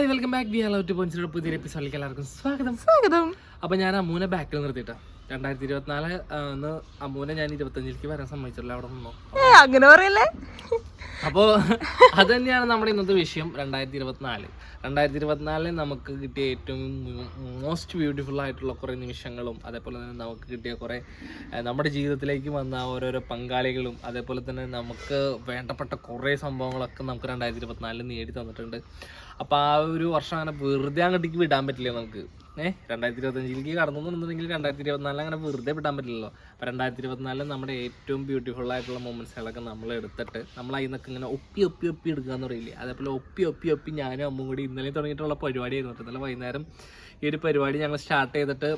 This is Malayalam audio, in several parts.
Hi welcome back we all to point പുതിയ എപ്പിസോഡിലേക്ക് എല്ലാവർക്കും സ്വാഗതം. സ്വാഗതം. അപ്പോൾ ഞാൻ അമ്മൂനെ ബാക്കിൽ നിർത്തിയിട്ടാ. രണ്ടായിരത്തി ഇരുപത്തിനാല് ഒന്ന് അമ്മൂനെ ഞാൻ ഇരുപത്തഞ്ചിലേക്ക് വരാൻ സമ്മതിച്ചില്ല അവിടെ നിന്നോ? അങ്ങനെ പറയല്ലേ? അപ്പോൾ അത് തന്നെയാണ് നമ്മുടെ ഇന്നത്തെ വിഷയം രണ്ടായിരത്തി ഇരുപത്തിനാല് രണ്ടായിരത്തി ഇരുപത്തിനാലിൽ നമുക്ക് കിട്ടിയ ഏറ്റവും മോസ്റ്റ് ബ്യൂട്ടിഫുൾ ആയിട്ടുള്ള കുറേ നിമിഷങ്ങളും അതേപോലെ തന്നെ നമുക്ക് കിട്ടിയ കുറേ നമ്മുടെ ജീവിതത്തിലേക്ക് വന്ന ഓരോരോ പങ്കാളികളും അതേപോലെ തന്നെ നമുക്ക് വേണ്ടപ്പെട്ട കുറേ സംഭവങ്ങളൊക്കെ നമുക്ക് രണ്ടായിരത്തി ഇരുപത്തിനാലിൽ നേടി തന്നിട്ടുണ്ട്. അപ്പോൾ ആ ഒരു വർഷം അങ്ങനെ വെറുതെ അങ്ങോട്ടേക്ക് വിടാൻ പറ്റില്ല നമുക്ക്. ഏഹ് രണ്ടായിരത്തി ഇരുപത്തഞ്ചിലേക്ക് കടന്നു എന്നുണ്ടെങ്കിൽ രണ്ടായിരത്തി ഇരുപത്തിനാലിൽ അങ്ങനെ വെറുതെ വിടാൻ പറ്റില്ലല്ലോ. അപ്പോൾ രണ്ടായിരത്തി ഇരുപത്തിനാലിൽ നമ്മുടെ ഏറ്റവും ബ്യൂട്ടിഫുൾ ആയിട്ടുള്ള മൊമെന്റ്സുകളൊക്കെ നമ്മൾ എടുത്തിട്ട് നമ്മൾ അതിൽ ഇങ്ങനെ ഒപ്പി ഒപ്പി ഒപ്പി എടുക്കുക എന്ന് പറയില്ലേ? അതേപോലെ ഒപ്പി ഒപ്പി ഒപ്പി ഞാനും അമ്മും കൂടി ഇന്നലെ തുടങ്ങിയിട്ടുള്ള പരിപാടിയായിരുന്നു. ഇന്നലെ വൈകുന്നേരം ഈ ഒരു പരിപാടി ഞങ്ങൾ സ്റ്റാർട്ട് ചെയ്തിട്ട്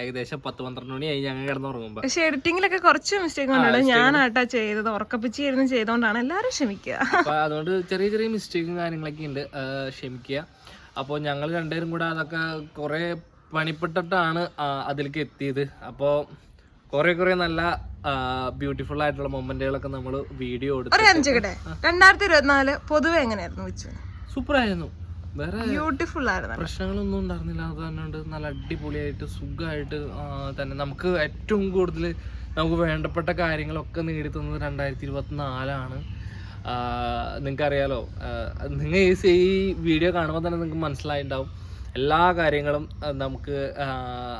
ഏകദേശം പത്ത് പന്ത്രണ്ട് മണിയായി ഞങ്ങൾ കിടന്നുറങ്ങുമ്പോൾ പക്ഷെ എഡിറ്റിംഗിലൊക്കെ കുറച്ച് മിസ്റ്റേക്ക് ഉണ്ട്. ഞാനാട്ടാ ചെയ്തത്. ഉറക്കപ്പിച്ചിരുന്ന് ചെയ്തോണ്ടാണ് എല്ലാവരും ക്ഷമിക്കുക അപ്പൊ അതുകൊണ്ട് ചെറിയ ചെറിയ മിസ്റ്റേക്കും കാര്യങ്ങളൊക്കെ ഉണ്ട് ക്ഷമിക്കുക അപ്പോൾ ഞങ്ങൾ രണ്ടുപേരും കൂടെ അതൊക്കെ കുറേ പണിപ്പെട്ടിട്ടാണ് അതിലേക്ക് എത്തിയത്. അപ്പോൾ കുറേ കുറെ നല്ല ബ്യൂട്ടിഫുൾ ആയിട്ടുള്ള മൊമെന്റുകളൊക്കെ നമ്മൾ വീഡിയോ എടുത്തു രണ്ടായിരത്തി ഇരുപത്തിനാല് പൊതുവെ എങ്ങനെയായിരുന്നു സൂപ്പർ സൂപ്പറായിരുന്നു. വേറെ ബ്യൂട്ടിഫുൾ ആയിരുന്നു പ്രശ്നങ്ങളൊന്നും ഉണ്ടായിരുന്നില്ല. അത് തന്നെ നല്ല അടിപൊളിയായിട്ട് സുഖമായിട്ട് തന്നെ നമുക്ക് ഏറ്റവും കൂടുതൽ നമുക്ക് വേണ്ടപ്പെട്ട കാര്യങ്ങളൊക്കെ നേടിത്തുന്നത് രണ്ടായിരത്തി ഇരുപത്തിനാലാണ് നിങ്ങൾക്കറിയാലോ നിങ്ങൾ ഈ വീഡിയോ കാണുമ്പോൾ തന്നെ നിങ്ങൾക്ക് മനസ്സിലായിട്ടുണ്ടാവും എല്ലാ കാര്യങ്ങളും നമുക്ക്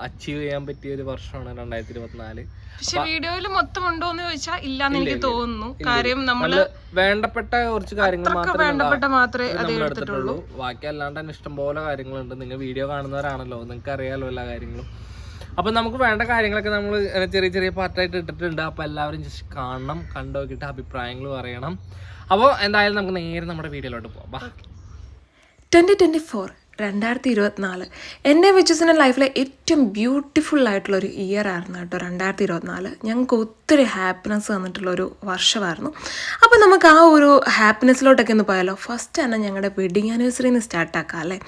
അച്ചീവ് ചെയ്യാൻ പറ്റിയ ഒരു വർഷമാണ് രണ്ടായിരത്തി ഇരുപത്തിനാല് പക്ഷെ വീഡിയോയിൽ മൊത്തം ഉണ്ടോ എന്ന് ചോദിച്ചാൽ ഇല്ലാന്ന് എനിക്ക് തോന്നുന്നു. കാര്യം നമ്മൾ വേണ്ടപ്പെട്ട കുറച്ച് കാര്യങ്ങൾ മാത്രമേ വേണ്ടപ്പെട്ട മാത്രമേ നമ്മൾ എടുത്തിട്ടുള്ളൂ. ബാക്കി അല്ലാണ്ട് തന്നെ ഇഷ്ടംപോലെ കാര്യങ്ങളുണ്ട്. നിങ്ങൾ വീഡിയോ കാണുന്നവരാണല്ലോ. നിങ്ങൾക്ക് അറിയാലോ എല്ലാ കാര്യങ്ങളും. അപ്പം നമുക്ക് വേണ്ട കാര്യങ്ങളൊക്കെ നമ്മൾ ചെറിയ ചെറിയ പാർട്ടായിട്ട് ഇട്ടിട്ടുണ്ട്. അപ്പോൾ എല്ലാവരും ജസ്റ്റ് കാണണം കണ്ടു നോക്കിയിട്ട് അഭിപ്രായങ്ങൾ പറയണം. അപ്പോൾ എന്തായാലും നമുക്ക് നേരെ നമ്മുടെ വീഡിയോയിലോട്ട് പോകാം ബാ. ട്വന്റി ട്വന്റി ഫോർ രണ്ടായിരത്തി ഇരുപത്തിനാല് എന്റെ വിച്ചസിന്റെ ലൈഫിലെ ഏറ്റവും ബ്യൂട്ടിഫുൾ ആയിട്ടുള്ളൊരു ഇയർ ആയിരുന്നു കേട്ടോ രണ്ടായിരത്തി ഇരുപത്തിനാല് ഞങ്ങൾക്ക് ഒത്തിരി ഹാപ്പിനെസ് തന്നിട്ടുള്ളൊരു വർഷമായിരുന്നു. അപ്പോൾ നമുക്ക് ആ ഒരു ഹാപ്പിനെസ്സിലോട്ടൊക്കെ ഒന്ന് പോയാലോ? ഫസ്റ്റ് തന്നെ ഞങ്ങളുടെ വെഡിങ് ആനിവേഴ്സറിന്ന് സ്റ്റാർട്ടാക്കാം അല്ലേ?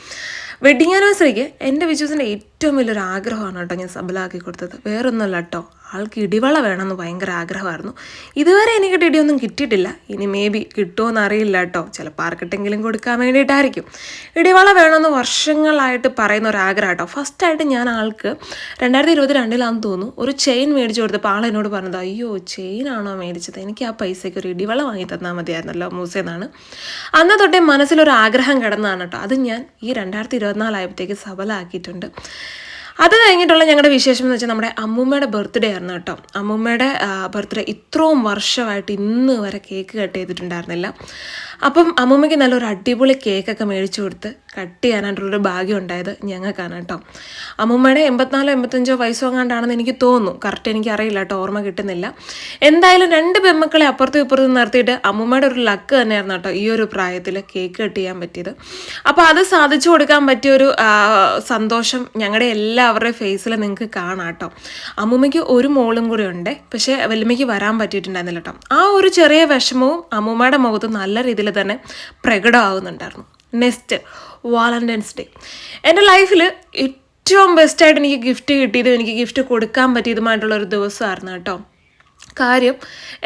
വെഡിങ് ആനിവേഴ്സറിക്ക് എന്റെ വിച്ചസിന്റെ ഏറ്റവും വലിയൊരു ആഗ്രഹമാണ് കേട്ടോ ഞാൻ സബലാക്കി കൊടുത്തത്. വേറൊന്നുമല്ല കേട്ടോ. ആൾക്ക് ഇടിവള വേണമെന്ന് ഭയങ്കര ആഗ്രഹമായിരുന്നു. ഇതുവരെ എനിക്ക് ഇടിയൊന്നും കിട്ടിയിട്ടില്ല. ഇനി മേ ബി കിട്ടുമോയെന്ന് അറിയില്ല കേട്ടോ. ചിലപ്പോൾ ആർക്കിട്ടെങ്കിലും കൊടുക്കാൻ വേണ്ടിയിട്ടായിരിക്കും. ഇടിവള വേണമെന്ന് വർഷങ്ങളായിട്ട് പറയുന്ന ഒരു ആഗ്രഹം കേട്ടോ. ഫസ്റ്റായിട്ട് ഞാൻ ആൾക്ക് രണ്ടായിരത്തി ഇരുപത്തി രണ്ടിലാണെന്ന് തോന്നുന്നു ഒരു ചെയിൻ മേടിച്ചു കൊടുത്തപ്പോൾ ആൾ എന്നോട് പറഞ്ഞത് അയ്യോ ചെയിനാണോ മേടിച്ചത്? എനിക്ക് ആ പൈസയ്ക്ക് ഒരു ഇടിവള വാങ്ങി തന്നാൽ മതിയായിരുന്നല്ലോ മൂസേന്നാണ് അന്ന് തൊട്ടേ മനസ്സിലൊരു ആഗ്രഹം കിടന്നതാണ് കേട്ടോ. അത് ഞാൻ ഈ രണ്ടായിരത്തി ഇരുപത്തിനാലായപ്പോഴത്തേക്ക് സഫലമാക്കിയിട്ടുണ്ട് അത് കഴിഞ്ഞിട്ടുള്ള ഞങ്ങളുടെ വിശേഷം എന്ന് വെച്ചാൽ നമ്മുടെ അമ്മൂമ്മയുടെ ബർത്ത്ഡേ ആയിരുന്നു കേട്ടോ. അമ്മൂമ്മയുടെ ബർത്ത്ഡേ ഇത്രയും വർഷമായിട്ട് ഇന്ന് വരെ കേക്ക് കട്ട് ചെയ്തിട്ടുണ്ടായിരുന്നില്ല. അപ്പം അമ്മൂമ്മയ്ക്ക് നല്ലൊരു അടിപൊളി കേക്കൊക്കെ മേടിച്ചു കൊടുത്ത് കട്ട് ചെയ്യാനായിട്ടുള്ളൊരു ഭാഗ്യം ഉണ്ടായത് ഞങ്ങൾക്കാണ് കേട്ടോ. അമ്മൂമ്മയുടെ എൺപത്തിനാലോ എൺപത്തഞ്ചോ വയസ്സോ എങ്ങാണ്ടാണെന്ന് എനിക്ക് തോന്നുന്നു. കറക്റ്റ് എനിക്ക് അറിയില്ല കേട്ടോ ഓർമ്മ കിട്ടുന്നില്ല. എന്തായാലും രണ്ട് പെമ്മക്കളെ അപ്പുറത്തും ഇപ്പുറത്തും നിർത്തിയിട്ട് അമ്മൂമ്മയുടെ ഒരു ലക്ക് തന്നെയായിരുന്നു കേട്ടോ ഈ ഒരു പ്രായത്തിൽ കേക്ക് കട്ട് ചെയ്യാൻ പറ്റിയത്. അപ്പോൾ അത് സാധിച്ചു കൊടുക്കാൻ പറ്റിയ ഒരു സന്തോഷം ഞങ്ങളുടെ എല്ലാവരുടെയും ഫേസിൽ നിങ്ങൾക്ക് കാണാം കേട്ടോ. അമ്മൂമ്മയ്ക്ക് ഒരു മോളും കൂടി ഉണ്ട്. പക്ഷേ വല്യമ്മയ്ക്ക് വരാൻ പറ്റിയിട്ടുണ്ടായിരുന്നില്ല കേട്ടോ. ആ ഒരു ചെറിയ വിഷമവും അമ്മൂമ്മയുടെ മുഖത്ത് നല്ല രീതിയിൽ തന്നെ പ്രകടമാകുന്നുണ്ടായിരുന്നു. നെക്സ്റ്റ് വാലന്റൈൻസ് ഡേ എന്റെ ലൈഫിൽ ഏറ്റവും ബെസ്റ്റായിട്ട് എനിക്ക് ഗിഫ്റ്റ് കിട്ടിയതും എനിക്ക് ഗിഫ്റ്റ് കൊടുക്കാൻ പറ്റിയതുമായിട്ടുള്ള ഒരു ദിവസമായിരുന്നു കേട്ടോ. കാര്യം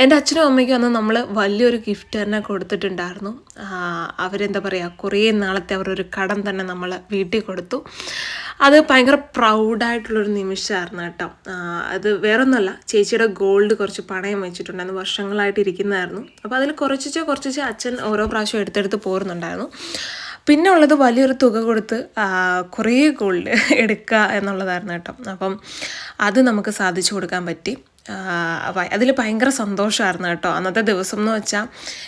എന്റെ അച്ഛനും അമ്മയ്ക്കും അന്ന് നമ്മൾ വലിയൊരു ഗിഫ്റ്റ് തന്നെ കൊടുത്തിട്ടുണ്ടായിരുന്നു. അവരെന്താ പറയുക കുറേ നാളത്തെ അവരൊരു കടം തന്നെ നമ്മൾ വീട്ടിൽ കൊടുത്തു. അത് ഭയങ്കര പ്രൗഡായിട്ടുള്ളൊരു നിമിഷമായിരുന്നു കേട്ടോ. അത് വേറൊന്നുമല്ല ചേച്ചിയുടെ ഗോൾഡ് കുറച്ച് പണയം വെച്ചിട്ടുണ്ടായിരുന്നു വർഷങ്ങളായിട്ട് ഇരിക്കുന്നതായിരുന്നു. അപ്പോൾ അതിൽ കുറച്ചിച്ച് കുറച്ചിച്ച് അച്ഛൻ ഓരോ പ്രാവശ്യം എടുത്തെടുത്ത് പോരുന്നുണ്ടായിരുന്നു. പിന്നെ ഉള്ളത് വലിയൊരു തുക കൊടുത്ത് കുറേ ഗോൾഡ് എടുക്കുക എന്നുള്ളതായിരുന്നു കേട്ടോ. അപ്പം അത് നമുക്ക് സാധിച്ചു കൊടുക്കാൻ പറ്റി. അതിൽ ഭയങ്കര സന്തോഷമായിരുന്നു കേട്ടോ. അന്നത്തെ ദിവസം എന്ന് വെച്ചാൽ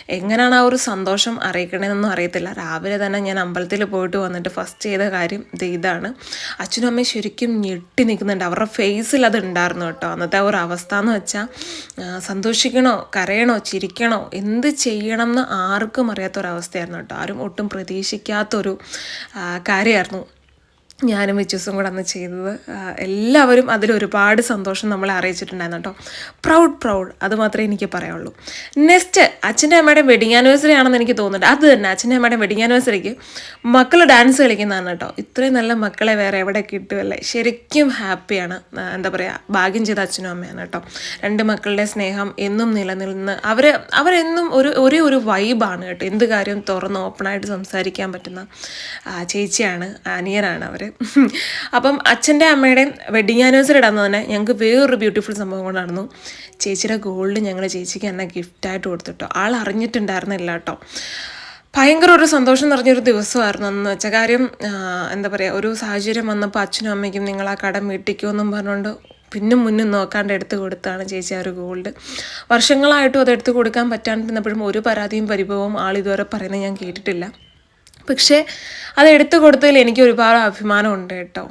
എങ്ങനെയാണ് ആ ഒരു സന്തോഷം അറിയിക്കണമെന്നൊന്നും അറിയത്തില്ല. രാവിലെ തന്നെ ഞാൻ അമ്പലത്തിൽ പോയിട്ട് വന്നിട്ട് ഫസ്റ്റ് ചെയ്ത കാര്യം ഇത് ഇതാണ്. അച്ഛനും അമ്മയും ശരിക്കും ഞെട്ടി നിൽക്കുന്നുണ്ട് അവരുടെ ഫേസിൽ അത് ഉണ്ടായിരുന്നു കേട്ടോ. അന്നത്തെ ഒരു അവസ്ഥ എന്ന് വെച്ചാൽ സന്തോഷിക്കണോ? കരയണോ? ചിരിക്കണോ? എന്ത് ചെയ്യണം എന്ന് ആർക്കും അറിയാത്തൊരവസ്ഥയായിരുന്നു കേട്ടോ. ആരും ഒട്ടും പ്രതീക്ഷിക്കാത്തൊരു കാര്യമായിരുന്നു ഞാനും വിച്ചൂസും കൂടെ അന്ന് ചെയ്തത്. എല്ലാവരും അതിൽ ഒരുപാട് സന്തോഷം നമ്മളെ അറിയിച്ചിട്ടുണ്ടായിരുന്നു കേട്ടോ. പ്രൗഡ് പ്രൗഡ് അത് മാത്രമേ എനിക്ക് പറയുള്ളൂ നെക്സ്റ്റ് അച്ഛന്റെ അമ്മയുടെ വെഡിങ് ആനിവേഴ്സറി ആണെന്ന് എനിക്ക് തോന്നുന്നുണ്ട്. അത് തന്നെ അച്ഛന്റെ അമ്മയുടെ വെഡിങ് ആനിവേഴ്സറിക്ക് മക്കൾ ഡാൻസ് കളിക്കുന്നതാണ് കേട്ടോ. ഇത്രയും നല്ല മക്കളെ വേറെ എവിടെ കിട്ടുമല്ലേ ശരിക്കും ഹാപ്പിയാണ്. എന്താ പറയുക ഭാഗ്യം ചെയ്ത അച്ഛനും അമ്മയാണ് കേട്ടോ. രണ്ട് മക്കളുടെ സ്നേഹം എന്നും നിലനിന്ന് അവർ അവരെന്നും ഒരു ഒരേ ഒരു വൈബാണ് കേട്ടോ. എന്ത് കാര്യം തുറന്ന് ഓപ്പണായിട്ട് സംസാരിക്കാൻ പറ്റുന്ന ചേച്ചിയാണ് അനിയനാണ് അവർ അപ്പം അച്ഛന്റെ അമ്മയുടെ വെഡിങ് ആനിവേഴ്സറി ഇടാന്ന് തന്നെ ഞങ്ങൾക്ക് വേറൊരു ബ്യൂട്ടിഫുൾ സംഭവം കൊണ്ട് നടന്നു. ചേച്ചിയുടെ ഗോൾഡ് ഞങ്ങൾ ചേച്ചിക്ക് എന്നെ ഗിഫ്റ്റായിട്ട് കൊടുത്തിട്ടോ. ആൾ അറിഞ്ഞിട്ടുണ്ടായിരുന്നില്ല കേട്ടോ. ഭയങ്കര ഒരു സന്തോഷം നിറഞ്ഞൊരു ദിവസമായിരുന്നു എന്ന് വെച്ചാൽ കാര്യം എന്താ പറയുക ഒരു സാഹചര്യം വന്നപ്പോൾ അച്ഛനും അമ്മയ്ക്കും നിങ്ങൾ ആ കടം വീട്ടിക്കുമെന്നും പറഞ്ഞുകൊണ്ട് പിന്നും മുന്നും നോക്കാണ്ട് എടുത്തു കൊടുത്താണ് ചേച്ചി ആ ഒരു ഗോൾഡ് വർഷങ്ങളായിട്ടും അത് എടുത്തു കൊടുക്കാൻ പറ്റാണ്ടിരുന്നപ്പോഴും ഒരു പരാതിയും പരിഭവവും ആൾ ഇതുവരെ പറയുന്നത് ഞാൻ കേട്ടിട്ടില്ല. പക്ഷേ അത് എടുത്തു കൊടുത്തതിൽ എനിക്ക് ഒരുപാട് അഭിമാനമുണ്ട് കേട്ടോ.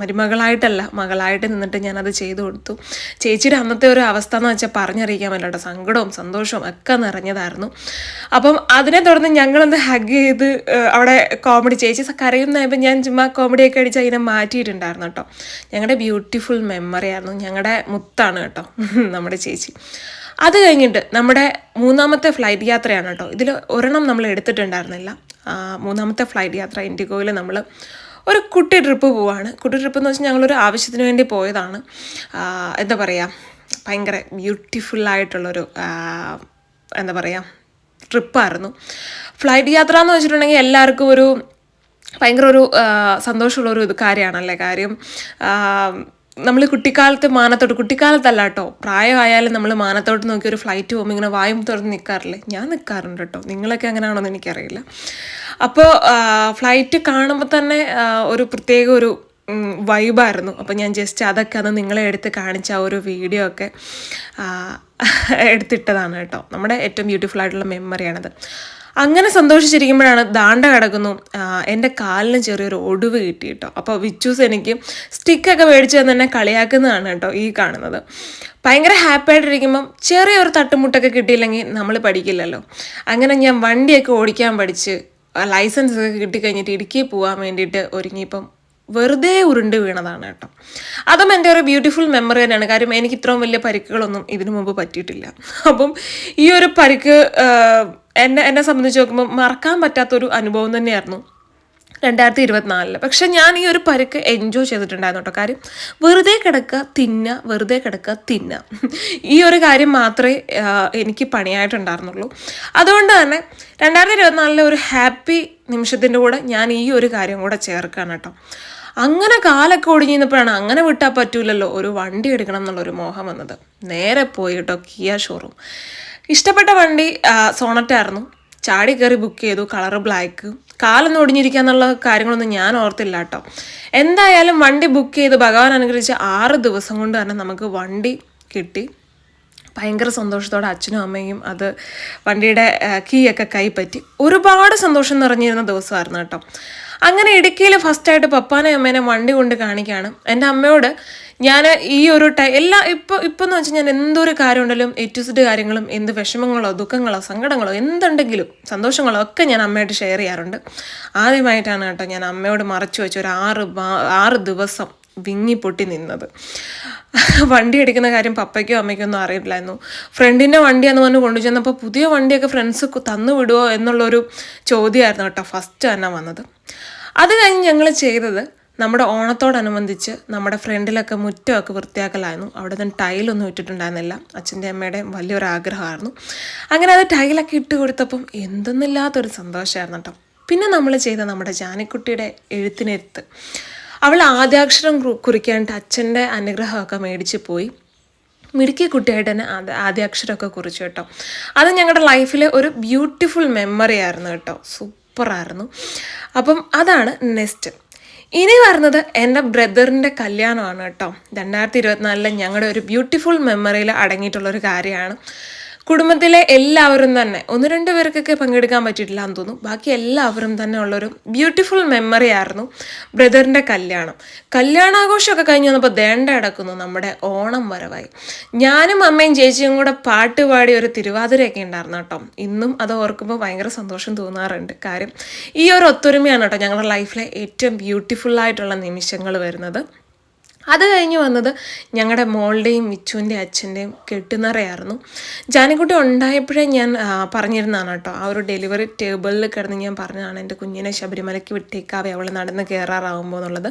മരുമകളായിട്ടല്ല മകളായിട്ട് നിന്നിട്ട് ഞാനത് ചെയ്തു കൊടുത്തു. ചേച്ചിയുടെ അന്നത്തെ ഒരു അവസ്ഥ എന്ന് വെച്ചാൽ പറഞ്ഞറിയിക്കാൻ പറ്റില്ല സങ്കടവും സന്തോഷവും ഒക്കെ നിറഞ്ഞതായിരുന്നു. അപ്പം അതിനെ തുടർന്ന് ഞങ്ങളൊന്ന് ഹഗ് ചെയ്ത് അവിടെ കോമഡി ചേച്ചി കരയുന്നതായപ്പോൾ ഞാൻ ചുമ്മാ കോമഡിയൊക്കെ അടിച്ച് അതിനെ മാറ്റിയിട്ടുണ്ടായിരുന്നു കേട്ടോ. ഞങ്ങളുടെ ബ്യൂട്ടിഫുൾ മെമ്മറി ആയിരുന്നു. ഞങ്ങളുടെ മുത്താണ് കേട്ടോ നമ്മുടെ ചേച്ചി. അത് കഴിഞ്ഞിട്ട് നമ്മുടെ മൂന്നാമത്തെ ഫ്ലൈറ്റ് യാത്രയാണ് കേട്ടോ. ഇതിൽ ഒരെണ്ണം നമ്മൾ എടുത്തിട്ടുണ്ടായിരുന്നില്ല. മൂന്നാമത്തെ ഫ്ലൈറ്റ് യാത്ര ഇൻഡിഗോയിൽ നമ്മൾ ഒരു കുട്ടി ട്രിപ്പ് പോവാണ്. കുട്ടി ട്രിപ്പ് എന്ന് വെച്ചാൽ ഞങ്ങളൊരു ആവശ്യത്തിന് വേണ്ടി പോയതാണ്. എന്താ പറയുക ഭയങ്കര ബ്യൂട്ടിഫുള്ളായിട്ടുള്ളൊരു എന്താ പറയുക ട്രിപ്പായിരുന്നു ഫ്ലൈറ്റ് യാത്ര എന്ന് വെച്ചിട്ടുണ്ടെങ്കിൽ എല്ലാവർക്കും ഒരു ഭയങ്കര ഒരു സന്തോഷമുള്ള ഇത് കാര്യമാണല്ലേ കാര്യം. നമ്മൾ കുട്ടിക്കാലത്ത് മാനത്തോട്ട് കുട്ടിക്കാലത്തല്ല കേട്ടോ പ്രായമായാലും നമ്മൾ മാനത്തോട്ട് നോക്കി ഒരു ഫ്ലൈറ്റ് പോകുമ്പോൾ ഇങ്ങനെ വായും തുറന്ന് നിൽക്കാറില്ലേ ഞാൻ നിൽക്കാറുണ്ട് കേട്ടോ. നിങ്ങളൊക്കെ അങ്ങനെയാണോ എന്ന് എനിക്കറിയില്ല അപ്പോൾ ഫ്ലൈറ്റ് കാണുമ്പോൾ തന്നെ ഒരു പ്രത്യേക ഒരു വൈബായിരുന്നു അപ്പോൾ ഞാൻ ജസ്റ്റ് അതൊക്കെ അത് നിങ്ങളെ എടുത്ത് കാണിച്ച ആ ഒരു വീഡിയോ ഒക്കെ എടുത്തിട്ടതാണ് കേട്ടോ. നമ്മുടെ ഏറ്റവും ബ്യൂട്ടിഫുൾ ആയിട്ടുള്ള മെമ്മറിയാണത് അങ്ങനെ സന്തോഷിച്ചിരിക്കുമ്പോഴാണ് ദാണ്ട കിടക്കുന്നു. എന്റെ കാലിന് ചെറിയൊരു ഒടിവ് കിട്ടി കേട്ടോ. അപ്പോൾ വിച്ചൂസ് എനിക്ക് സ്റ്റിക്കൊക്കെ മേടിച്ച് തന്നെ കളിയാക്കുന്നതാണ് കേട്ടോ ഈ കാണുന്നത്. ഭയങ്കര ഹാപ്പി ആയിട്ടിരിക്കുമ്പം ചെറിയൊരു തട്ടുമുട്ടൊക്കെ കിട്ടിയില്ലെങ്കിൽ നമ്മൾ പഠിക്കില്ലല്ലോ. അങ്ങനെ ഞാൻ വണ്ടിയൊക്കെ ഓടിക്കാൻ പഠിച്ച് ലൈസൻസ് ഒക്കെ കിട്ടിക്കഴിഞ്ഞിട്ട് ഇടുക്കി പോകാൻ വേണ്ടിയിട്ട് ഒരുങ്ങിയപ്പം വെറുതെ ഉരുണ്ട് വീണതാണ് കേട്ടോ. അതും എന്റെ ഒരു ബ്യൂട്ടിഫുൾ മെമ്മറി തന്നെയാണ്. കാര്യം എനിക്ക് ഇത്രയും വലിയ പരിക്കുകളൊന്നും ഇതിനു മുമ്പ് പറ്റിയിട്ടില്ല. അപ്പം ഈ ഒരു പരിക്ക് എന്നെ എന്നെ സംബന്ധിച്ച് നോക്കുമ്പോൾ മറക്കാൻ പറ്റാത്തൊരു അനുഭവം തന്നെയായിരുന്നു രണ്ടായിരത്തി ഇരുപത്തിനാലിൽ പക്ഷെ ഞാൻ ഈ ഒരു പരിക്ക് എൻജോയ് ചെയ്തിട്ടുണ്ടായിരുന്നു കേട്ടോ. കാര്യം വെറുതെ കിടക്കുക തിന്ന വെറുതെ കിടക്കുക തിന്ന ഈ ഒരു കാര്യം മാത്രമേ എനിക്ക് പണിയായിട്ടുണ്ടായിരുന്നുള്ളൂ. അതുകൊണ്ട് തന്നെ രണ്ടായിരത്തി ഇരുപത്തിനാലിലെ ഒരു ഹാപ്പി നിമിഷത്തിന്റെ കൂടെ ഞാൻ ഈ ഒരു കാര്യം കൂടെ ചേർക്കുകയാണ് കേട്ടോ. അങ്ങനെ കാലൊക്കെ നിന്നപ്പോഴാണ് അങ്ങനെ വിട്ടാൽ പറ്റൂലല്ലോ. ഒരു വണ്ടി എടുക്കണം എന്നുള്ളൊരു മോഹം വന്നത്. നേരെ പോയി കേട്ടോ കിയ ഷോറൂം ഇഷ്ടപ്പെട്ട വണ്ടി സോണറ്റായിരുന്നു ചാടി കയറി ബുക്ക് ചെയ്തു കളർ ബ്ലാക്ക് കാലൊന്നും ഒടിഞ്ഞിരിക്കുക എന്നുള്ള കാര്യങ്ങളൊന്നും ഞാൻ ഓർത്തില്ല കേട്ടോ. എന്തായാലും വണ്ടി ബുക്ക് ചെയ്ത് ഭഗവാൻ അനുഗ്രഹിച്ച് ആറ് ദിവസം കൊണ്ട് തന്നെ നമുക്ക് വണ്ടി കിട്ടി. ഭയങ്കര സന്തോഷത്തോടെ അച്ഛനും അമ്മയും അത് വണ്ടിയുടെ കീയൊക്കെ കൈപ്പറ്റി. ഒരുപാട് സന്തോഷം നിറഞ്ഞിരുന്ന ദിവസമായിരുന്നു കേട്ടോ. അങ്ങനെ ഇടുക്കിയിൽ ഫസ്റ്റായിട്ട് പപ്പാനെ അമ്മേനെ വണ്ടി കൊണ്ട് കാണിക്കുകയാണ് എന്റെ അമ്മയോട് ഞാൻ ഈ ഒരു ടൈ എല്ലാ ഇപ്പോൾ ഇപ്പം എന്ന് വെച്ചാൽ ഞാൻ എന്തൊരു കാര്യം ഉണ്ടെങ്കിലും എറ്റുസിഡ് കാര്യങ്ങളും എന്ത് വിഷമങ്ങളോ ദുഃഖങ്ങളോ സങ്കടങ്ങളോ എന്തുണ്ടെങ്കിലും സന്തോഷങ്ങളോ ഒക്കെ ഞാൻ അമ്മയായിട്ട് ഷെയർ ചെയ്യാറുണ്ട്. ആദ്യമായിട്ടാണ് കേട്ടോ ഞാൻ അമ്മയോട് മറച്ചു വെച്ച് ഒരു ആറ് ആറ് ദിവസം വിങ്ങി പൊട്ടി നിന്നത്. വണ്ടി എടുക്കുന്ന കാര്യം പപ്പയ്ക്കോ അമ്മയ്ക്കോ ഒന്നും അറിയില്ലായിരുന്നു. ഫ്രണ്ടിന്റെ വണ്ടിയാന്ന് പറഞ്ഞ് കൊണ്ടുചെന്നപ്പോൾ പുതിയ വണ്ടിയൊക്കെ ഫ്രണ്ട്സ് തന്നു വിടുമോ എന്നുള്ളൊരു ചോദ്യമായിരുന്നു കേട്ടോ ഫസ്റ്റ് തന്നെ വന്നത്. അത് കഴിഞ്ഞ് ഞങ്ങൾ ചെയ്തത് നമ്മുടെ ഓണത്തോടനുബന്ധിച്ച് നമ്മുടെ ഫ്രണ്ടിലൊക്കെ മുറ്റമൊക്കെ വൃത്തിയാക്കലായിരുന്നു. അവിടെ നിന്ന് ടൈലൊന്നും ഇട്ടിട്ടുണ്ടായിരുന്നില്ല. അച്ഛന്റെ അമ്മയുടെ വലിയൊരു ആഗ്രഹമായിരുന്നു അങ്ങനെ അത് ടൈലൊക്കെ ഇട്ട് കൊടുത്തപ്പം എന്തെന്നില്ലാത്തൊരു സന്തോഷമായിരുന്നു കേട്ടോ. പിന്നെ നമ്മൾ ചെയ്ത നമ്മുടെ ജാനിക്കുട്ടിയുടെ എഴുത്തിനെഴുത്ത്. അവൾ ആദ്യാക്ഷരം കുറിക്കാണ്ട് അച്ഛന്റെ അനുഗ്രഹമൊക്കെ മേടിച്ച് പോയി. മിടുക്കിയ കുട്ടിയായിട്ട് തന്നെ ആദ്യ ആദ്യാക്ഷരമൊക്കെ കുറിച്ചു കേട്ടോ. അത് ഞങ്ങളുടെ ലൈഫിലെ ഒരു ബ്യൂട്ടിഫുൾ മെമ്മറി ആയിരുന്നു കേട്ടോ. സൂപ്പറായിരുന്നു അപ്പം അതാണ് നെക്സ്റ്റ്. ഇനി വരുന്നത് എന്റെ ബ്രദറിന്റെ കല്യാണമാണ് കേട്ടോ. രണ്ടായിരത്തി ഇരുപത്തിനാലിലെ ഞങ്ങളുടെ ഒരു ബ്യൂട്ടിഫുൾ മെമ്മറിയിൽ അടങ്ങിയിട്ടുള്ളൊരു കാര്യമാണ്. കുടുംബത്തിലെ എല്ലാവരും തന്നെ ഒന്ന് രണ്ട് പേർക്കൊക്കെ പങ്കെടുക്കാൻ പറ്റിയിട്ടില്ല എന്ന് തോന്നുന്നു. ബാക്കി എല്ലാവരും തന്നെ ഉള്ളൊരു ബ്യൂട്ടിഫുൾ മെമ്മറി ആയിരുന്നു ബ്രദറിന്റെ കല്യാണം. കല്യാണാഘോഷമൊക്കെ കഴിഞ്ഞ് വന്നപ്പോൾ ദേണ്ട അടക്കുന്നു നമ്മുടെ ഓണം വരവായി. ഞാനും അമ്മയും ചേച്ചിയും കൂടെ പാട്ട് പാടി ഒരു തിരുവാതിരയൊക്കെ ഉണ്ടായിരുന്നു കേട്ടോ. ഇന്നും അത് ഓർക്കുമ്പോൾ ഭയങ്കര സന്തോഷം തോന്നാറുണ്ട്. കാര്യം ഈ ഒരു ഒത്തൊരുമയാണ് കേട്ടോ ഞങ്ങളുടെ ലൈഫിലെ ഏറ്റവും ബ്യൂട്ടിഫുള്ളായിട്ടുള്ള നിമിഷങ്ങൾ വരുന്നത്. അത് കഴിഞ്ഞ് വന്നത് ഞങ്ങളുടെ മോളുടെയും മിച്ചുവിന്റെ അച്ഛന്റെയും കെട്ടുനിറയായിരുന്നു. ജാനിക്കുട്ടി ഉണ്ടായപ്പോഴേ ഞാൻ പറഞ്ഞിരുന്നതാണ് കേട്ടോ. ആ ഒരു ഡെലിവറി ടേബിളിൽ കിടന്ന് ഞാൻ പറഞ്ഞതാണ് എന്റെ കുഞ്ഞിനെ ശബരിമലയ്ക്ക് വിട്ടേക്കാവേ അവൾ നടന്ന് കയറാറാവുമ്പോൾ എന്നുള്ളത്.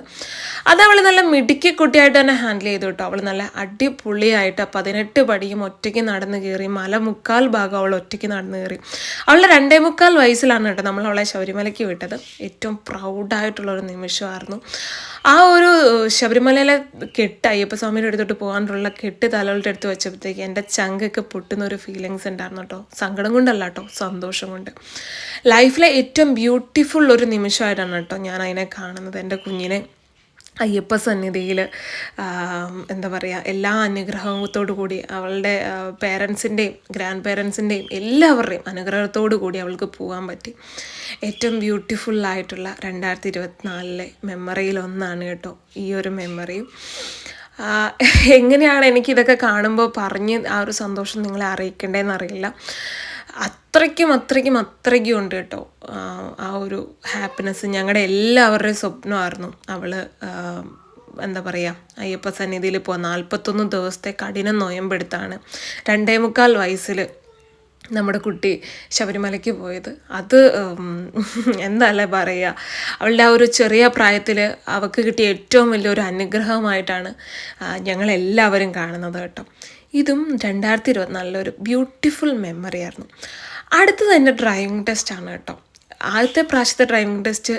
അത് അവൾ നല്ല മിടുക്കി കുട്ടിയായിട്ട് തന്നെ ഹാൻഡിൽ ചെയ്തു കേട്ടോ. അവൾ നല്ല അടിപൊളിയായിട്ട് പതിനെട്ട് പടിയും ഒറ്റയ്ക്ക് നടന്ന് കയറി മല മുക്കാൽ ഭാഗം അവൾ ഒറ്റയ്ക്ക് നടന്ന് കയറി അവളുടെ രണ്ടേ മുക്കാൽ വയസ്സിലാണ് കേട്ടോ നമ്മൾ അവളെ ശബരിമലയ്ക്ക് വിട്ടത്. ഏറ്റവും പ്രൗഡായിട്ടുള്ള ഒരു നിമിഷമായിരുന്നു. ആ ഒരു ശബരിമലയിലെ കെട്ട് അയ്യപ്പസ്വാമിയുടെ അടുത്തോട്ട് പോകാനുള്ള കെട്ട് തലകളുടെ അടുത്ത് വെച്ചപ്പോഴത്തേക്ക് എന്റെ ചങ്കൊക്കെ പൊട്ടുന്ന ഒരു ഫീലിങ്സ് ഉണ്ടായിരുന്നു കേട്ടോ. സങ്കടം കൊണ്ടല്ല കേട്ടോ സന്തോഷം കൊണ്ട്. ലൈഫിലെ ഏറ്റവും ബ്യൂട്ടിഫുൾ ഒരു നിമിഷമായിട്ടാണ് കേട്ടോ ഞാൻ അതിനെ കാണുന്നത്. എന്റെ കുഞ്ഞിനെ അയ്യപ്പ സന്നിധിയിൽ എന്താ പറയുക എല്ലാ അനുഗ്രഹത്തോടു കൂടി അവളുടെ പേരൻസിന്റെയും ഗ്രാൻഡ് പേരൻസിന്റെയും എല്ലാവരുടെയും അനുഗ്രഹത്തോടു കൂടി അവൾക്ക് പോകാൻ പറ്റി. ഏറ്റവും ബ്യൂട്ടിഫുൾ ആയിട്ടുള്ള രണ്ടായിരത്തി ഇരുപത്തിനാലിലെ മെമ്മറിയിലൊന്നാണ് കേട്ടോ ഈ ഒരു മെമ്മറിയും എങ്ങനെയാണ് എനിക്കിതൊക്കെ കാണുമ്പോൾ പറഞ്ഞ് ആ ഒരു സന്തോഷം നിങ്ങളെ അറിയിക്കേണ്ടതെന്ന് അറിയില്ല അത്രയ്ക്കും അത്രയ്ക്കും അത്രയ്ക്കും ഉണ്ട് കേട്ടോ. ആ, ഒരു ഹാപ്പിനെസ് ഞങ്ങളുടെ എല്ലാവരുടെയും സ്വപ്നമായിരുന്നു. അവൾ എന്താ പറയുക അയ്യപ്പ സന്നിധിയിൽ പോകാൻ നാൽപ്പത്തൊന്ന് ദിവസത്തെ കഠിന നോയമ്പെടുത്താണ് രണ്ടേ മുക്കാൽ വയസ്സിൽ നമ്മുടെ കുട്ടി ശബരിമലയ്ക്ക് പോയത്. അത് എന്താല്ലേ പറയുക അവളുടെ ആ ഒരു ചെറിയ പ്രായത്തിൽ അവൾക്ക് കിട്ടിയ ഏറ്റവും വലിയൊരു അനുഗ്രഹമായിട്ടാണ് ഞങ്ങളെല്ലാവരും കാണുന്നത് കേട്ടോ. ഇതും രണ്ടായിരത്തി ഇരുപത്തിനാലിലെ ഒരു ബ്യൂട്ടിഫുൾ മെമ്മറി ആയിരുന്നു. അടുത്തത് എന്റെ ഡ്രൈവിംഗ് ടെസ്റ്റാണ് കേട്ടോ. ആദ്യത്തെ പ്രാവശ്യത്തെ ഡ്രൈവിംഗ് ടെസ്റ്റ്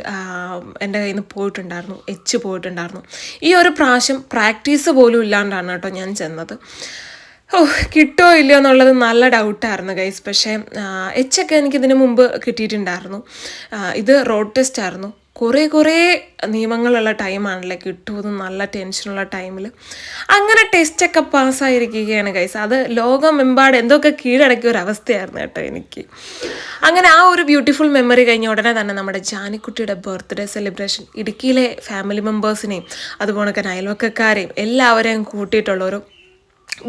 എന്റെ കയ്യിൽ നിന്ന് പോയിട്ടുണ്ടായിരുന്നു. എച്ച് പോയിട്ടുണ്ടായിരുന്നു. ഈ ഒരു പ്രാവശ്യം പ്രാക്ടീസ് പോലും ഇല്ലാണ്ടാണ് കേട്ടോ ഞാൻ ചെന്നത്. ഓ കിട്ടോ ഇല്ലയോ എന്നുള്ളത് നല്ല ഡൗട്ടായിരുന്നു ഗൈസ് പക്ഷേ എച്ചൊക്കെ ഒക്കെ ഇതിനു മുമ്പ് കിട്ടിയിട്ടുണ്ടായിരുന്നു. ഇത് റോഡ് ടെസ്റ്റ് ആയിരുന്നു. കുറേ കുറേ നിയമങ്ങളുള്ള ടൈമാണല്ലേ കിട്ടുമെന്ന് നല്ല ടെൻഷനുള്ള ടൈമിൽ അങ്ങനെ ടെസ്റ്റൊക്കെ പാസ്സായിരിക്കുകയാണ് ഗൈസ് അത് ലോകമെമ്പാട് എന്തൊക്കെ കീഴടക്കിയ ഒരു അവസ്ഥയായിരുന്നു കേട്ടോ എനിക്ക്. അങ്ങനെ ആ ഒരു ബ്യൂട്ടിഫുൾ മെമ്മറി കഴിഞ്ഞ ഉടനെ തന്നെ നമ്മുടെ ജാനിക്കുട്ടിയുടെ ബർത്ത്ഡേ സെലിബ്രേഷൻ ഇടുക്കിയിലെ ഫാമിലി മെമ്പേഴ്സിനെയും അതുപോലെ തന്നെ അയൽവക്കക്കാരെയും എല്ലാവരെയും കൂട്ടിയിട്ടുള്ള ഒരു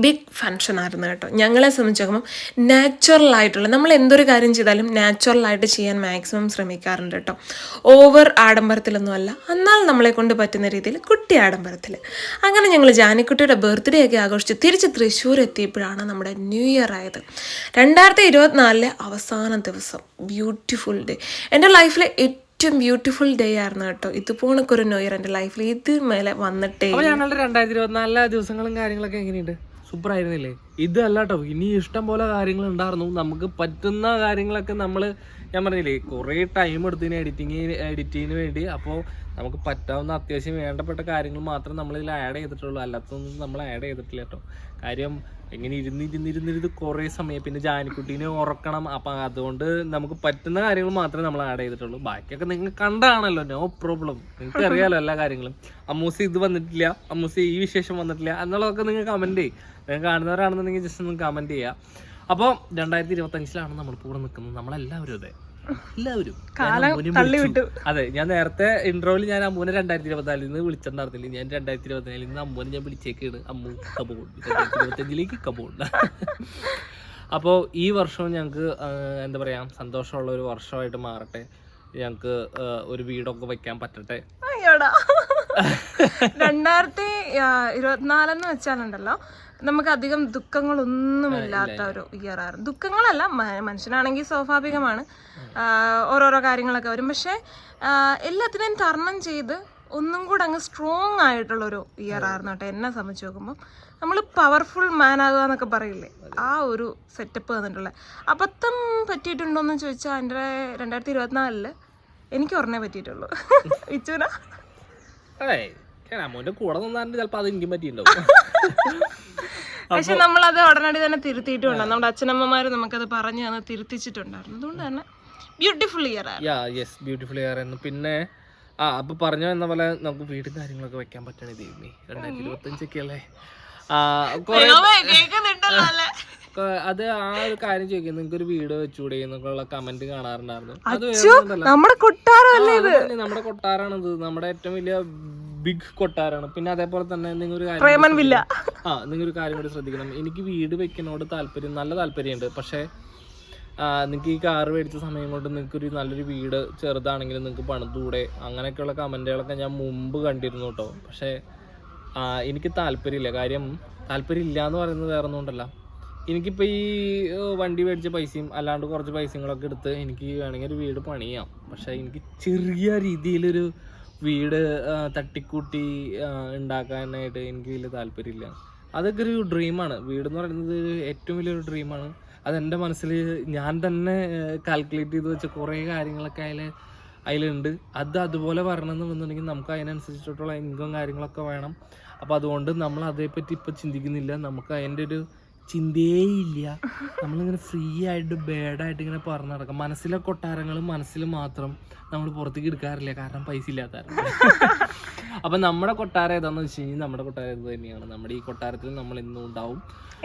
ബിഗ് ഫങ്ഷൻ ആയിരുന്നു കേട്ടോ. ഞങ്ങളെ സംബന്ധിച്ച് നോക്കുമ്പം നാച്ചുറൽ ആയിട്ടുള്ള നമ്മൾ എന്തൊരു കാര്യം ചെയ്താലും നാച്ചുറൽ ആയിട്ട് ചെയ്യാൻ മാക്സിമം ശ്രമിക്കാറുണ്ട് കേട്ടോ. ഓവർ ആഡംബരത്തിലൊന്നുമല്ല എന്നാൽ നമ്മളെ കൊണ്ട് പറ്റുന്ന രീതിയിൽ കുട്ടി ആഡംബരത്തിൽ അങ്ങനെ ഞങ്ങൾ ജാനിക്കുട്ടിയുടെ ബർത്ത്ഡേ ഒക്കെ ആഘോഷിച്ച് തിരിച്ച് തൃശ്ശൂർ എത്തിയപ്പോഴാണ് നമ്മുടെ ന്യൂ ഇയർ ആയത്. രണ്ടായിരത്തി ഇരുപത്തിനാലിലെ അവസാന ദിവസം ബ്യൂട്ടിഫുൾ ഡേ എന്റെ ലൈഫിലെ ഏറ്റവും ബ്യൂട്ടിഫുൾ ഡേ ആയിരുന്നു കേട്ടോ. ഇത് പോണക്കൊരു ന്യൂ ഇയർ എന്റെ ലൈഫിൽ ഇത് മേലെ വന്നിട്ടേ ഞങ്ങളുടെ രണ്ടായിരത്തി ഇരുപത്തിനാലിലെ ദിവസങ്ങളും കാര്യങ്ങളൊക്കെ എങ്ങനെയുണ്ട്? സൂപ്പർ ആയിരുന്നില്ലേ? ഇതല്ല കേട്ടോ ഇനി ഇഷ്ടം പോലെ കാര്യങ്ങൾ ഉണ്ടായിരുന്നു. നമുക്ക് പറ്റുന്ന കാര്യങ്ങളൊക്കെ നമ്മൾ ഞാൻ പറഞ്ഞില്ലേ കുറേ ടൈം എടുത്തിന് എഡിറ്റിങ് എഡിറ്റിങ്ങിന് വേണ്ടി. അപ്പോൾ നമുക്ക് പറ്റാവുന്ന അത്യാവശ്യം വേണ്ടപ്പെട്ട കാര്യങ്ങൾ മാത്രം നമ്മൾ ആഡ് ചെയ്തിട്ടുള്ളൂ. അല്ലാത്തൊന്നും നമ്മൾ ആഡ് ചെയ്തിട്ടില്ല കേട്ടോ കാര്യം ഇങ്ങനെ ഇരുന്ന് ഇരുന്ന് ഇരുന്നിരുന്ന് കുറേ സമയം. പിന്നെ ജാനിക്കുട്ടീനെ ഉറക്കണം. അപ്പം അതുകൊണ്ട് നമുക്ക് പറ്റുന്ന കാര്യങ്ങൾ മാത്രമേ നമ്മൾ ആഡ് ചെയ്തിട്ടുള്ളൂ. ബാക്കിയൊക്കെ നിങ്ങൾ കണ്ടാണല്ലോ. നോ പ്രോബ്ലം നിങ്ങൾക്ക് അറിയാലോ എല്ലാ കാര്യങ്ങളും. അമ്മൂസി ഇത് വന്നിട്ടില്ല. അമ്മൂസി ഈ വിശേഷം വന്നിട്ടില്ല എന്നുള്ളതൊക്കെ നിങ്ങൾ കമന്റ് ചെയ്യും. നിങ്ങൾ കാണുന്നവരാണെന്നുണ്ടെങ്കിൽ ജസ്റ്റ് ഒന്ന് കമന്റ് ചെയ്യുക അപ്പോൾ രണ്ടായിരത്തി ഇരുപത്തി അഞ്ചിലാണ് നമ്മൾ കൂടെ നിൽക്കുന്നത്. നമ്മളെല്ലാവരും അതെ. എല്ലാവരും. അതെ ഞാൻ നേരത്തെ ഇൻട്രോയിൽ ഞാൻ അമ്മൂനെ രണ്ടായിരത്തി ഇരുപത്തിനാലിൽ നിന്ന് വിളിച്ചിട്ടുണ്ടായിരുന്നില്ല. ഞാൻ രണ്ടായിരത്തി ഇരുപത്തിനാലിൽ നിന്ന് അമ്മൂനെ ഞാൻ വിളിച്ചേക്കാണ്. അമ്മു കബോൺ രണ്ടായിരത്തി ഇരുപത്തഞ്ചിലേക്ക് കബോൺ അപ്പോൾ ഈ വർഷവും ഞങ്ങൾക്ക് എന്താ പറയുക സന്തോഷമുള്ള ഒരു വർഷമായിട്ട് മാറട്ടെ. ഞങ്ങൾക്ക് ഒരു വീടൊക്കെ വെക്കാൻ പറ്റട്ടെ. രണ്ടായിരത്തി ഇരുപത്തിനാലെന്ന് വെച്ചാലുണ്ടല്ലോ നമുക്ക് അധികം ദുഃഖങ്ങളൊന്നും ഇല്ലാത്ത ഒരു ഇയർ ആയിരുന്നു. ദുഃഖങ്ങളല്ല മനുഷ്യനാണെങ്കിൽ സ്വാഭാവികമാണ്. ഓരോരോ കാര്യങ്ങളൊക്കെ വരും. പക്ഷേ എല്ലാത്തിനെയും തരണം ചെയ്ത് ഒന്നും കൂടെ അങ്ങ് സ്ട്രോങ് ആയിട്ടുള്ളൊരു ഇയർ ആയിരുന്നു കേട്ടോ എന്നെ സംബന്ധിച്ച് നോക്കുമ്പോൾ നമ്മൾ പവർഫുൾ മാൻ ആകുക എന്നൊക്കെ പറയില്ലേ? ആ ഒരു സെറ്റപ്പ് തന്നിട്ടുള്ളത് അബദ്ധം പറ്റിയിട്ടുണ്ടോ എന്ന് ചോദിച്ചാൽ എന്റെ രണ്ടായിരത്തി ഇരുപത്തിനാലിൽ എനിക്ക് ഒരെണ്ണേ പറ്റിയിട്ടുള്ളൂ. ഇച്ചുന? അമ്മൂന്റെ കൂടെ നിന്നാണ്ട് ചിലപ്പോൾ അത് എനിക്കും പറ്റിയിട്ടുണ്ടാവും. പക്ഷെ നമ്മളത് ഉടനടി തന്നെ തിരുത്തിയിട്ടുണ്ട് നമ്മുടെ അച്ഛനമ്മമാര് നമുക്കത് പറഞ്ഞു തന്നെ തിരുത്തിച്ചിട്ടുണ്ടായിരുന്നു. അതുകൊണ്ട് തന്നെ beautiful year yeah yes beautiful year ആയിരുന്നു. പിന്നെ ആ അപ്പൊ പറഞ്ഞു എന്ന പോലെ നമുക്ക് വീടും കാര്യങ്ങളൊക്കെ വെക്കാൻ പറ്റണേ ദേവി രണ്ടായിരത്തി ഇരുപത്തി അഞ്ചൊക്കെ അല്ലേ? അത് ആ ഒരു കാര്യം ചോദിക്കും നിങ്ങൾക്ക് ഒരു വീട് വെച്ചുകൂടെ എന്നൊക്കെയുള്ള കമന്റ് കാണാറുണ്ടായിരുന്നു. അത്. നമ്മുടെ കൊട്ടാരം നമ്മുടെ കൊട്ടാരാണ് ഇത്? നമ്മുടെ ഏറ്റവും വലിയ ബിഗ് കൊട്ടാരാണ്. പിന്നെ അതേപോലെ തന്നെ നിങ്ങൾ ഒരു കാര്യം വില്ല. ആ നിങ്ങൾ ഒരു കാര്യം കൂടി ശ്രദ്ധിക്കണം. എനിക്ക് വീട് വെക്കുന്നതിനോട് താല്പര്യം നല്ല താല്പര്യമുണ്ട്. പക്ഷേ നിങ്ങൾക്ക് ഈ കാറ് മേടിച്ച സമയം കൊണ്ട് നിങ്ങൾക്ക് ഒരു നല്ലൊരു വീട് ചെറുതാണെങ്കിലും നിങ്ങൾക്ക് പണിതൂടെ അങ്ങനെയൊക്കെയുള്ള കമന്റുകളൊക്കെ ഞാൻ മുമ്പ് കണ്ടിരുന്നു കേട്ടോ പക്ഷേ എനിക്ക് താല്പര്യമില്ല. കാര്യം താല്പര്യമില്ല എന്ന് പറയുന്നത് വേറെ ഒന്നും ഉണ്ടല്ല എനിക്കിപ്പോൾ ഈ വണ്ടി മേടിച്ച പൈസയും അല്ലാണ്ട് കുറച്ച് പൈസകളൊക്കെ എടുത്ത് എനിക്ക് വേണമെങ്കിൽ ഒരു വീട് പണിയാം. പക്ഷേ എനിക്ക് ചെറിയ രീതിയിലൊരു വീട് തട്ടിക്കൂട്ടി ഉണ്ടാക്കാനായിട്ട് എനിക്ക് വലിയ താല്പര്യമില്ല. അതൊക്കെ ഒരു ഡ്രീമാണ് വീട് എന്ന് പറയുന്നത് ഏറ്റവും വലിയൊരു ഡ്രീമാണ് അതെന്റെ മനസ്സിൽ ഞാൻ തന്നെ കാൽക്കുലേറ്റ് ചെയ്ത് വെച്ച കുറേ കാര്യങ്ങളൊക്കെ അതിൽ അതിലുണ്ട് അത് അതുപോലെ വരണമെന്നുണ്ടെങ്കിൽ നമുക്ക് അതിനനുസരിച്ചിട്ടുള്ള ഇൻകം കാര്യങ്ങളൊക്കെ വേണം. അപ്പോൾ അതുകൊണ്ട് നമ്മൾ അതേപ്പറ്റി ഇപ്പോൾ ചിന്തിക്കുന്നില്ല. നമുക്ക് അതിന്റെ ഒരു ചിന്തയേ ഇല്ല നമ്മളിങ്ങനെ ഫ്രീ ആയിട്ട് ബേഡായിട്ട് ഇങ്ങനെ പറഞ്ഞു നടക്കാം. മനസ്സിലെ കൊട്ടാരങ്ങൾ മനസ്സിൽ മാത്രം നമ്മൾ പുറത്തേക്ക് എടുക്കാറില്ല. കാരണം പൈസ ഇല്ലാത്ത അപ്പം നമ്മുടെ കൊട്ടാരം ഏതാന്ന് വെച്ച് കഴിഞ്ഞാൽ നമ്മുടെ കൊട്ടാരം ഇത് തന്നെയാണ്. നമ്മുടെ ഈ കൊട്ടാരത്തിൽ നമ്മൾ എന്നും ഉണ്ടാവും.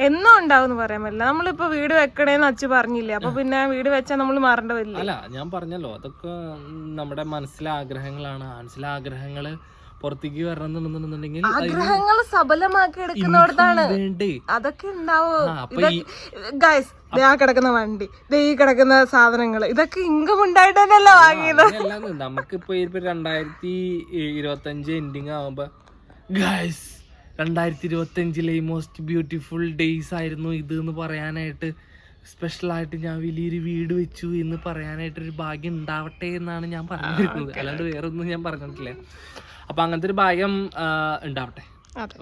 എന്നും ഉണ്ടാവും പറയാൻ പറ്റില്ല. നമ്മളിപ്പോ വീട് വെക്കണേന്ന് അച്ഛൻ പറഞ്ഞില്ലേ? അപ്പൊ പിന്നെ വീട് വെച്ചാൽ നമ്മൾ മാറേണ്ട വരില്ല അല്ല ഞാൻ പറഞ്ഞല്ലോ. അതൊക്കെ നമ്മുടെ മനസ്സിലെ ആഗ്രഹങ്ങളാണ്. മനസ്സിലെ ആഗ്രഹങ്ങൾ പുറത്തേക്ക് വരണമെന്നുണ്ടെന്നുണ്ടെങ്കിൽ ആഗ്രഹങ്ങൾ സബലമാക്കി എടുക്കുന്നവിടത്താണ് അതൊക്കെ ഉണ്ടാവും? ഗൈസ് ആ കിടക്കുന്ന വണ്ടി ദേ ഈ കിടക്കുന്ന സാധനങ്ങൾ ഇതൊക്കെ ഇൻകം ഉണ്ടായിട്ട് തന്നെയല്ല വാങ്ങിയത്. നമുക്കിപ്പോ ഇപ്പൊ രണ്ടായിരത്തി ഇരുപത്തഞ്ച് എൻഡിങ് ആവുമ്പോ ഗൈസ് രണ്ടായിരത്തി ഇരുപത്തി അഞ്ചിലെ മോസ്റ്റ് ബ്യൂട്ടിഫുൾ ഡേയ്സ് ആയിരുന്നു ഇത് എന്ന് പറയാനായിട്ട് സ്പെഷ്യലായിട്ട് ഞാൻ വലിയൊരു വീട് വെച്ചു എന്ന് പറയാനായിട്ട് ഒരു ഭാഗ്യം ഉണ്ടാവട്ടെ എന്നാണ് ഞാൻ പറഞ്ഞിരിക്കുന്നത്. അല്ലാണ്ട് വേറെ ഒന്നും ഞാൻ പറഞ്ഞിട്ടില്ല. അപ്പൊ അങ്ങനത്തെ ഒരു ഭാഗ്യം ഉണ്ടാവട്ടെ.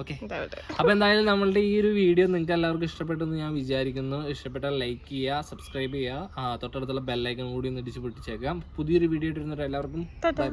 ഓക്കെ അപ്പൊ അപ്പോൾ എന്തായാലും നമ്മളുടെ ഈ ഒരു വീഡിയോ നിങ്ങൾക്ക് എല്ലാവർക്കും ഇഷ്ടപ്പെട്ടെന്ന് ഞാൻ വിചാരിക്കുന്നു. ഇഷ്ടപ്പെട്ടാൽ ലൈക്ക് ചെയ്യുക സബ്സ്ക്രൈബ് ചെയ്യുക. തൊട്ടടുത്തുള്ള ബെല്ലൈക്കൺ കൂടി ഒന്ന് ഇടിച്ച് പൊട്ടിച്ചേക്കാം പുതിയൊരു വീഡിയോ ഇട്ടിരുന്നിട്ട് എല്ലാവർക്കും ബൈ ബൈ